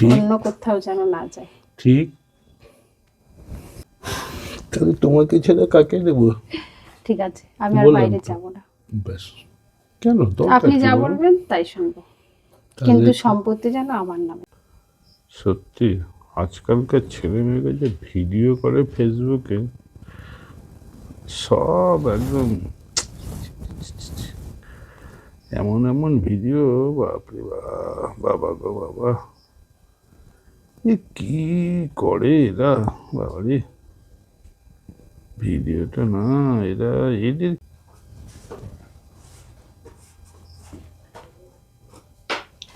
ঠিক। অন্য কোথাও যেন না যায়। ঠিক। তাহলে তোমাকে ছেড়ে কাকে দেবো? ঠিক আছে আমি আর বাইরে যাব না। ব্যাস। কেন? আপনি যা বলবেন তাই শুনব। কিন্তু সম্পত্তি যেন আমার নামে। সত্যি আজকালকার ছেলে মেয়েরা যে ভিডিও করে ফেসবুকে সব একদম এমন এমন ভিডিও বাপরে বাপ, বাবা গো বাবা। কি করে এরা? বাবারে। ভিডিওটা না, এরা এদের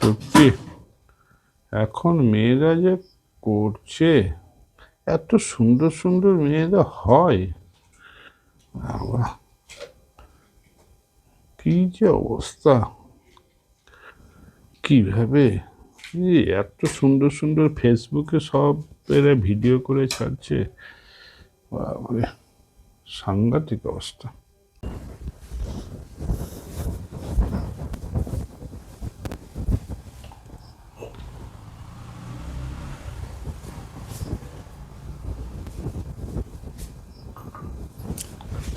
সত্যি, এখন মেয়েরা যে করছে, এত সুন্দর সুন্দর মেয়েরা হয়। কি যে অবস্থা। কীভাবে এত সুন্দর সুন্দর ফেসবুকে সব এরা ভিডিও করে ছাড়ছে। সাংঘাতিক অবস্থা।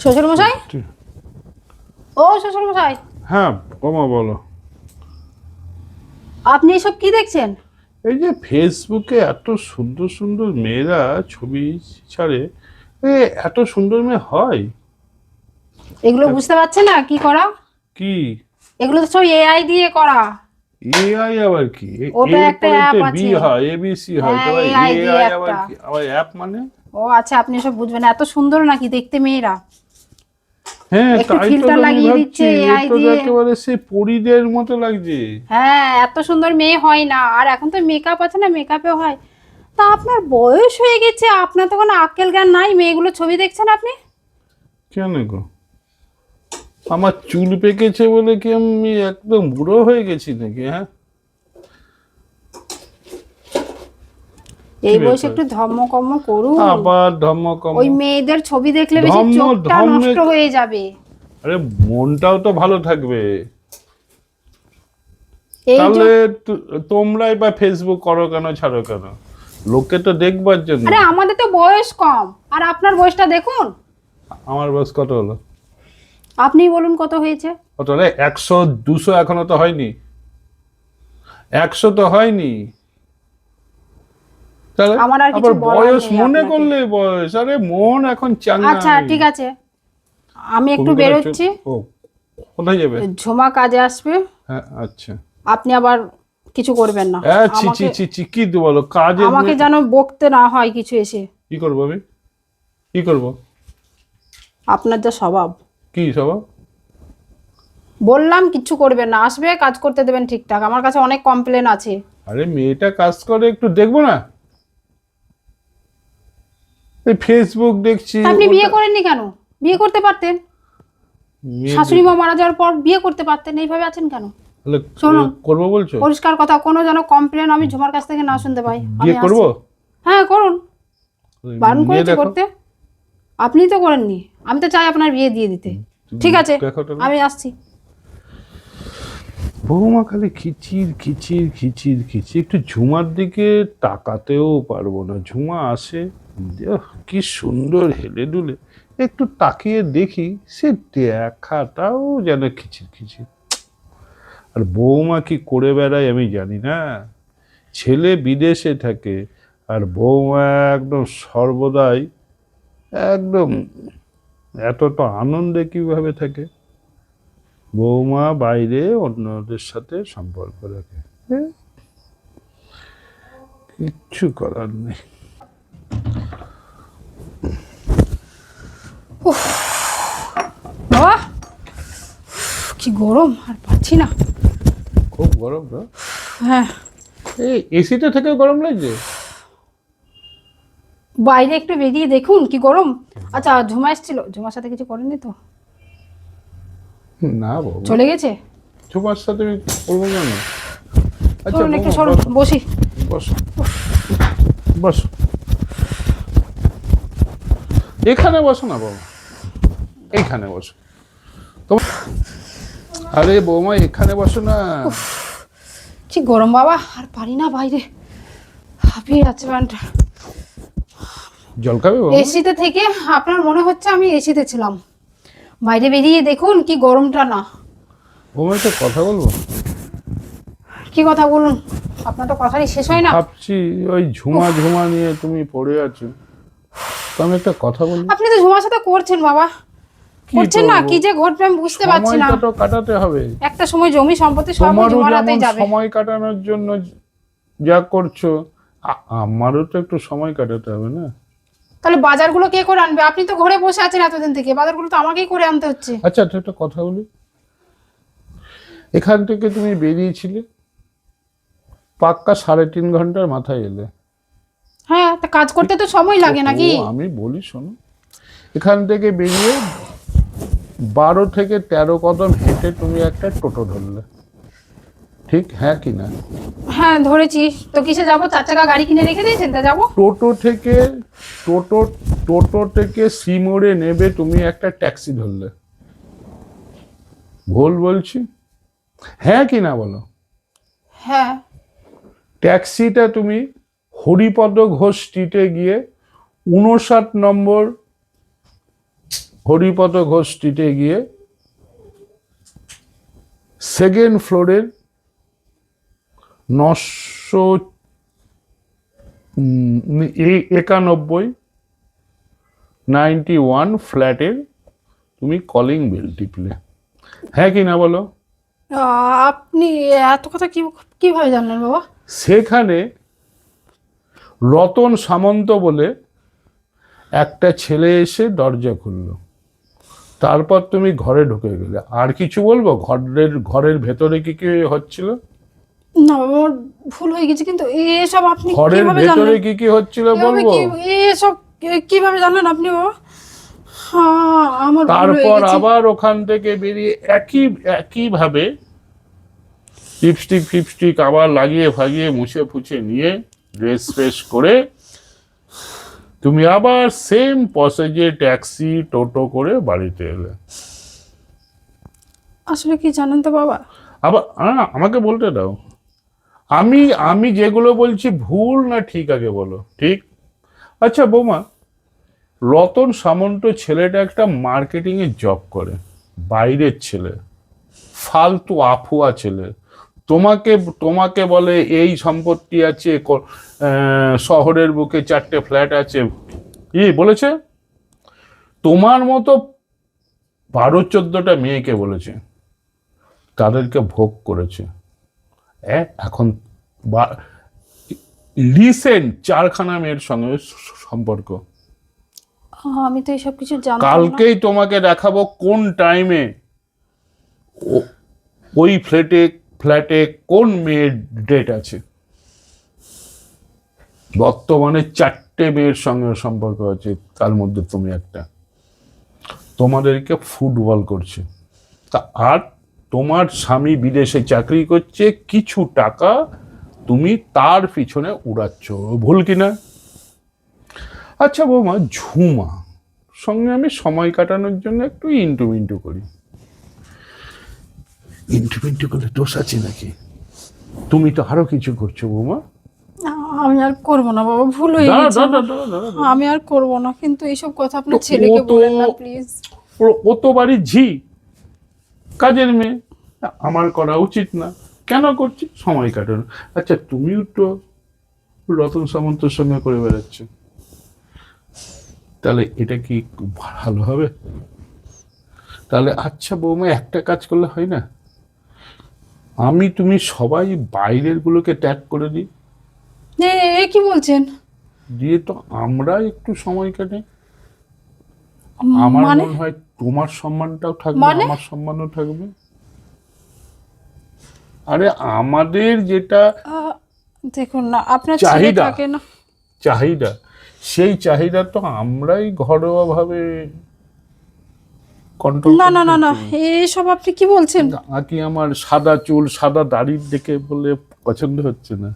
শ্বশুর মশাই ও শ্বশুর মশাই হ্যাঁ কমা বলো। আপনি এসব কি দেখছেন? এই যে ফেসবুকে এত সুন্দর সুন্দর মেয়েরা ছবি ছাড়ে এ এত সুন্দর মেয়ে হয়? এগুলো বুঝতে পারছেন না কি করা? কি? এগুলো তো সব এআই দিয়ে করা। এআই আবার কি? ওটা একটা পরেতে app বি আছে। হয় এবিসি হয় হ্যাঁ, দিয়ে এআই আবার কি? আবার অ্যাপ মানে? ও আচ্ছা আপনি এসব বুঝবেন এত সুন্দর নাকি দেখতে মেয়েরা? হ্যাঁ তাই তো লাগিয়ে দিচ্ছে এ AI তো দিয়ে। একেবারে সেই পরিদের মতো লাগছে। হ্যাঁ এত সুন্দর মেয়ে হয় না। আর এখন তো মেকআপ আছে না মেকআপেও হয়। তা আপনার বয়স হয়ে গেছে আপনার তো কোনো আক্কেল জ্ঞান নাই মেয়েগুলো ছবি দেখছেন আপনি? কেন গো? আমার চুল পেকেছে বলে কি আমি একদম বুড়ো হয়ে গেছি নাকি হ্যাঁ? এই বয়সে একটু ধর্মকর্ম করুন। আবার ধর্মকম ওই মেয়েদের ছবি দেখলে বেশি চোখটা নষ্ট হয়ে যাবে। আরে মনটাও তো ভালো থাকবে। তাহলে তোমরাই বা ফেসবুক করো কেন ছাড়ো কেন? লোকে তো দেখবার জন্য। আরে আমাদের তো বয়স কম। আর আপনার বয়সটা দেখুন। আমার বয়স কত হলো? আপনি বলুন কত হয়েছে? কত রে একশো দুশো এখনও তো হয়নি। একশো তো হয়নি। আমার আর কিছু বয়স মনে করলে বয়স। আরে মন এখন চাঙ্গা আচ্ছা ঠিক আছে। আমি একটু বেরোচ্ছি। ও কোথায় যাবে? ঝুমা কাজে আসবে। হ্যাঁ আচ্ছা। আপনি আবার কিছু করবেন না। হ্যাঁ ছি আমাকে- ছি ছি কি বলো? কাজে আমাকে যেন বকতে না হয় কিছু এসে। কি করব আমি? কি করব? আপনার যা স্বভাব। কি স্বভাব? বললাম কিছু করবেন না। আসবে কাজ করতে দেবেন ঠিকঠাক। আমার কাছে অনেক কমপ্লেন আছে। আরে মেয়েটা কাজ করে একটু দেখব না? ফেসবুক দেখছি আপনি বিয়ে করেননি কেন? বিয়ে করতে পারতেন? শাশুড়ি মা মারা যাওয়ার পর বিয়ে করতে পারতেন এইভাবে আছেন কেন? শোনো। করব বলছো? পরিষ্কার কথা কোনো যেন কমপ্লেন আমি ঝুমার কাছ থেকে না শুনতে পাই। বিয়ে। করব? হ্যাঁ করুন। বারণ করেছি করতে। আপনি তো করেননি। আমি তো চাই আপনার বিয়ে দিয়ে দিতে। ঠিক আছে আমি আসছি। বৌমা খালি খিচির খিচির খিচির খিচির। একটু ঝুমার দিকে তাকাতেও পারব না। ঝুমা আসে কি সুন্দর হেলে ডুলে একটু তাকিয়ে দেখি সে দেখাটাও যেন খিচির খিচির। আর বৌমা কি করে বেড়ায় আমি জানি না। ছেলে বিদেশে থাকে আর বৌমা একদম সর্বদাই একদম এত তো আনন্দে কীভাবে থাকে? বৌমা বাইরে অন্যদের সাথে সম্পর্ক রাখে। এ, কিচ্ছু করার নেই। বাবা। কি গরম আর পাচ্ছি না। খুব গরম না? হ্যাঁ। এই এসিটা থেকে গরম লাগছে? বাইরে একটু বেরিয়ে দেখুন কি গরম। আচ্ছা ঝুমা এসেছিল। ঝুমার সাথে কিছু করেননি তো? না বাবু। চলে গেছে? তোমার সাথে আমি করব কেন? আচ্ছা একটু সরুন। বসি। বসো। বসো। এখানে বসো না বাবা। এইখানে বসো। আরে বৌমা এখানে বসো না। কি গরম বাবা আর পারি না বাইরে। হাঁপিয়ে যাচ্ছে প্যান্টটা জল খাবে এসিতে থেকে আপনার মনে হচ্ছে আমি এসিতে ছিলাম। বাইরে বেরিয়ে দেখুন কি গরমটা না। বৌমা একটা কথা বলব? কি কথা বলুন? আপনার তো কথাই শেষ হয় না। ভাবছি ওই ঝুমা ঝুমা নিয়ে তুমি পড়ে আছো। তো আমি একটা কথা বলি। আপনি তো ঝুমার সাথে করছেন বাবা। করছেন না? কি যে ঘটবে আমি বুঝতে পারছি না। তো কাটাতে হবে? একটা সময় জমি সম্পত্তি সব তোমারও জমার যেমন হাতেই যাবে। সময় কাটানোর জন্য যা করছ আমারও তো একটু সময় কাটাতে হবে না? তাহলে বাজারগুলো কে করে আনবে? আপনি তো ঘরে বসে আছেন এতদিন থেকে বাজারগুলো তো আমাকেই করে আনতে হচ্ছে। আচ্ছা তো একটা কথা বলি। এখান থেকে তুমি বেরিয়েছিলে পাক্কা সাড়ে তিন ঘণ্টার মাথায় এলে। হ্যাঁ তা কাজ করতে তো সময় লাগে নাকি? আমি বলি শোনো। এখান থেকে বেরিয়ে বারো থেকে তেরো কদম হেঁটে তুমি একটা টোটো ধরলে। ঠিক? হ্যাঁ কি না? হ্যাঁ ধরেছি। তো কিসে যাব? চার চাকা গাড়ি কিনে রেখে দিয়েছেন তা যাব? টোটো থেকে টোটো টোটো থেকে সিমোড়ে নেবে তুমি একটা ট্যাক্সি ধরলে। ভুল বলছি? হ্যাঁ কি না বলো? হ্যাঁ। ট্যাক্সিটা তুমি হরিপদ ঘোষ স্ট্রিটে গিয়ে উনষাট নম্বর হরিপদ ঘোষ স্ট্রিটে গিয়ে সেকেন্ড ফ্লোরের নশো একানব্বই নাইনটি ওয়ান ফ্ল্যাটের তুমি কলিং বেল টিপলে। হ্যাঁ কি না বলো? আপনি এত কথা কি কীভাবে জানলেন বাবা? সেখানে রতন সামন্ত বলে একটা ছেলে এসে দরজা খুললো। তারপর তুমি ঘরে ঢুকে গেলে। আর কিছু বলব? ঘরের ঘরের ভেতরে কি কি হচ্ছিল? না আমার ভুল হয়ে গেছে কিন্তু এসব আপনি ঘরের ভেতরে কি কি হচ্ছিল বলব? এসব কি- কীভাবে জানলেন আপনি বাবা? হ্যাঁ আমার তারপর আবার ওখান থেকে বেরিয়ে একই একইভাবে লিপস্টিক ফিপস্টিক আবার লাগিয়ে ফাগিয়ে মুছে ফুছে নিয়ে ড্রেস ফ্রেস করে তুমি আবার সেম পসেজে ট্যাক্সি টোটো করে বাড়িতে এলে। আসলে কি জানেন তো বাবা? আবার আমাকে বলতে দাও। আমি আমি যেগুলো বলছি ভুল না ঠিক আগে বলো ঠিক? আচ্ছা বৌমা রতন সামন্ত ছেলেটা একটা মার্কেটিংয়ে জব করে বাইরের ছেলে ফালতু আফুয়া ছেলে। তোমাকে তোমাকে বলে এই সম্পত্তি আছে শহরের বুকে চারটে ফ্ল্যাট আছে। ই বলেছে? তোমার মতো বারো চোদ্দটা মেয়েকে বলেছে। তাদেরকে ভোগ করেছে। এখন রিসেন্ট চারখানা মেয়ের সঙ্গে সম্পর্ক। আমি তো এইসব কিছু জানতাম না। কালকেই তোমাকে দেখাবো কোন টাইমে ওই ফ্ল্যাটে ফ্ল্যাটে কোন মেয়ের ডেট আছে? বর্তমানে চারটে মেয়ের সঙ্গে সম্পর্ক আছে, তার মধ্যে তুমি একটা। তোমাদেরকে ফুটবল করছে। তা আর তোমার স্বামী বিদেশে চাকরি করছে, কিছু টাকা তুমি তার পিছনে উড়াচ্ছ। ভুল কিনা আচ্ছা বৌমা, ঝুমা। সঙ্গে আমি সময় কাটানোর জন্য একটু ইন্টু মিন্টু করি। ইন্টু মিন্টু করলে দোষ আছে নাকি? তুমি তো আরও কিছু করছ বৌমা। আমি আর করব না বাবা ভুল হয়ে গেছে। আমি আর করব না কিন্তু এইসব কথা আপনার ছেলেকে বলেন না প্লিজ ও- ও তো বাড়ির ঝি কাজের মেয়ে। আমার করা উচিত না। কেন করছি? সময় কাটানো। আচ্ছা তুমিও তো রতন সামন্তর সঙ্গে করে বেড়াচ্ছ। তাহলে এটা কি ভালো হবে? তাহলে আচ্ছা বৌমা একটা কাজ করলে হয় না? আমি তুমি সবাই বাইরের গুলোকে ত্যাগ করে দিই। এ কি বলছেন? দিয়ে তো আমরা একটু সময় কাটাই। আমার মানে? মনে হয় তোমার সম্মানটাও থাকবে মানে? আমার সম্মানও থাকবে। আরে আমাদের যেটা দেখুন না আপনার চাহিদা। চাহিদা সেই চাহিদা তো আমরাই ঘরোয়া ভাবে কন্ট্রোল না না না না এসব আপনি কি বলছেন? আকি আমার সাদা চুল সাদা দাড়ির দেখে বলে পছন্দ হচ্ছে না।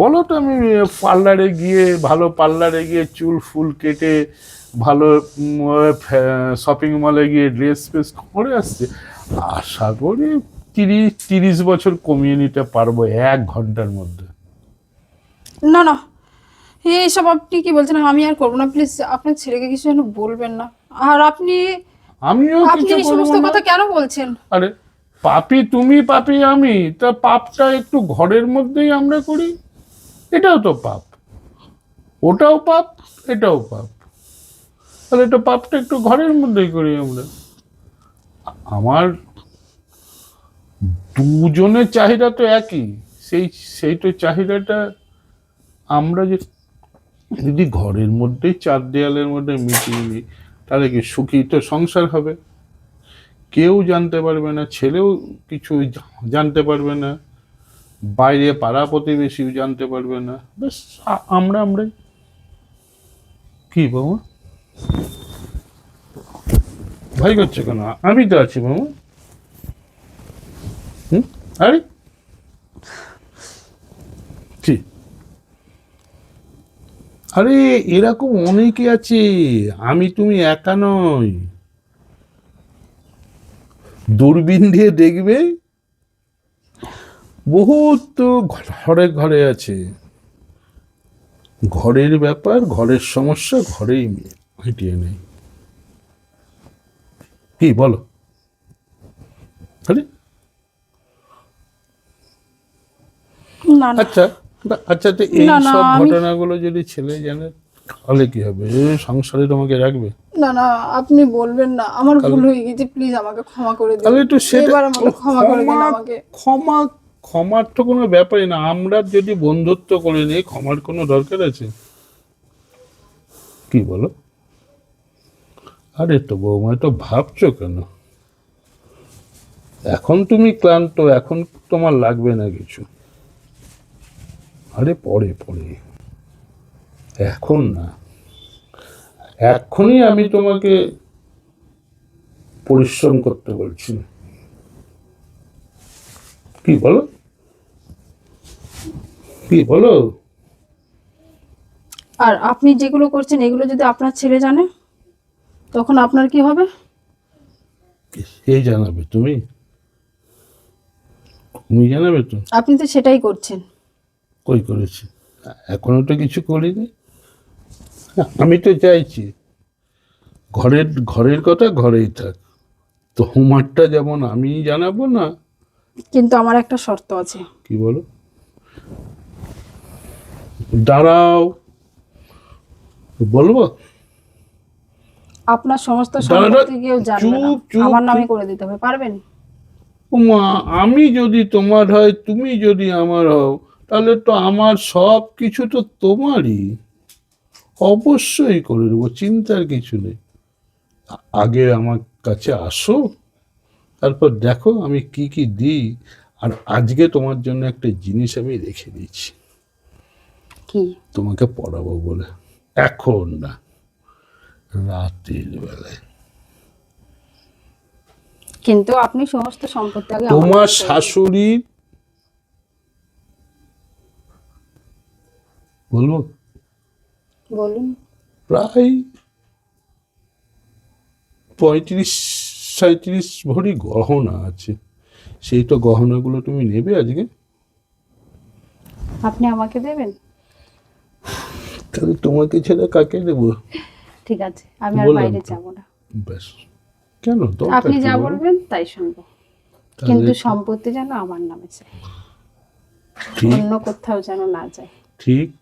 বলো তো আমি পার্লারে গিয়ে ভালো পার্লারে গিয়ে চুল ফুল কেটে ভালো শপিং মলে গিয়ে ড্রেস ফ্রেস করে আসছে। আশা করি তিরিশ তিরিশ বছর কমিয়ে নিতে পারব এক ঘণ্টার মধ্যে। না না এইসব আপনি কি বলছেন? আমি আর করব না প্লিজ আপনার ছেলেকে কিছু যেন বলবেন না। আর আপনি আমিও কিছু বলব সমস্ত না। কথা কেন বলছেন? আরে পাপি তুমি পাপি আমি তা পাপটা একটু ঘরের মধ্যেই আমরা করি। এটাও তো পাপ। ওটাও পাপ এটাও পাপ। তাহলে এটা পাপটা একটু ঘরের মধ্যেই করি আমরা। আমার দুজনের চাহিদা তো একই। সেই সেই তো চাহিদাটা আমরা যে যদি ঘরের মধ্যেই চার দেয়ালের মধ্যে মিটিয়ে তাহলে কি সুখী তো সংসার হবে? কেউ জানতে পারবে না, ছেলেও কিছু জানতে পারবে না, বাইরে পাড়া প্রতিবেশীও জানতে পারবে না। বেশ আমরা, আমরাই। কি বাবু? ভাই করছে কেন? আমি তো আছি বাবু। হুম? আরে আরে এরকম অনেকে আছে আমি তুমি একা নয় দূরবীন দিয়ে দেখবে বহুত তো ঘরে ঘরে আছে। ঘরের ব্যাপার ঘরের সমস্যা ঘরেই মিটিয়ে নেই। কি বলো। আরে। আচ্ছা। আচ্ছা তো এই না, না, সব আমি- ঘটনাগুলো যদি ছেলে জানে তাহলে কি হবে? এ সংসারে তোমাকে রাখবে? না না আপনি বলবেন না আমার ভুল হয়ে গেছে প্লিজ আমাকে ক্ষমা করে দিন। তাহলে একটু সেটা এবার আমাকে ক্ষমা করে দিন আমাকে। ক্ষমা ক্ষমার তো কোনো ব্যাপারই না আমরা যদি বন্ধুত্ব করে নিই ক্ষমার কোনো দরকার আছে? কি বলো? আরে তো বৌমা তো ভাবছ কেন? এখন তুমি ক্লান্ত এখন তোমার লাগবে না কিছু। আরে পরে পরে। এখন না। এখনই আমি তোমাকে পরিশ্রম করতে বলছি। কি বলো? কি বলো? আর আপনি যেগুলো করছেন এগুলো যদি আপনার ছেলে জানে তখন আপনার কি হবে? কে জানাবে তুমি? তুমি জানাবে তো? আপনি তো সেটাই করছেন। কই করেছি? এখনও তো কিছু করিনি। আমি তো চাইছি ঘরের ঘরের কথা ঘরেই থাক। তোমারটা যেমন আমি জানাব না। কিন্তু আমার একটা শর্ত আছে। কি বলো? দাঁড়াও। বলব? আপনার সমস্ত সম্পত্তি কেউ জানবে না। আমার নামে করে দিতে হবে পারবেন? উমা আমি যদি তোমার হয় তুমি যদি আমার হও তাহলে তো আমার সব কিছু তো তোমারই। অবশ্যই করে দেবো চিন্তার কিছু নেই। আগে আমার কাছে আসো তারপর দেখো আমি কি কি দিই আর আজকে তোমার জন্য একটা জিনিস আমি রেখে দিয়েছি। তোমাকে পড়াবো বলে। এখন না রাতের বেলায়। কিন্তু আপনি সমস্ত সম্পত্তি তোমার শাশুড়ির বলব? বলুন। প্রায় পঁয়ত্রিশ সাঁত্রিশ ভরি গহনা আছে। সেই তো গহনাগুলো তুমি নেবে আজকে? আপনি আমাকে দেবেন? তাহলে তোমাকে ছেড়ে কাকে দেবো? ঠিক আছে আমি আর বাইরে যাব না। ব্যাস। কেন? দরকার আপনি যা বলবেন তাই শুনব। কিন্তু সম্পত্তি যেন আমার নামে চাই। ঠিক। অন্য কোথাও যেন না যায়। ঠিক।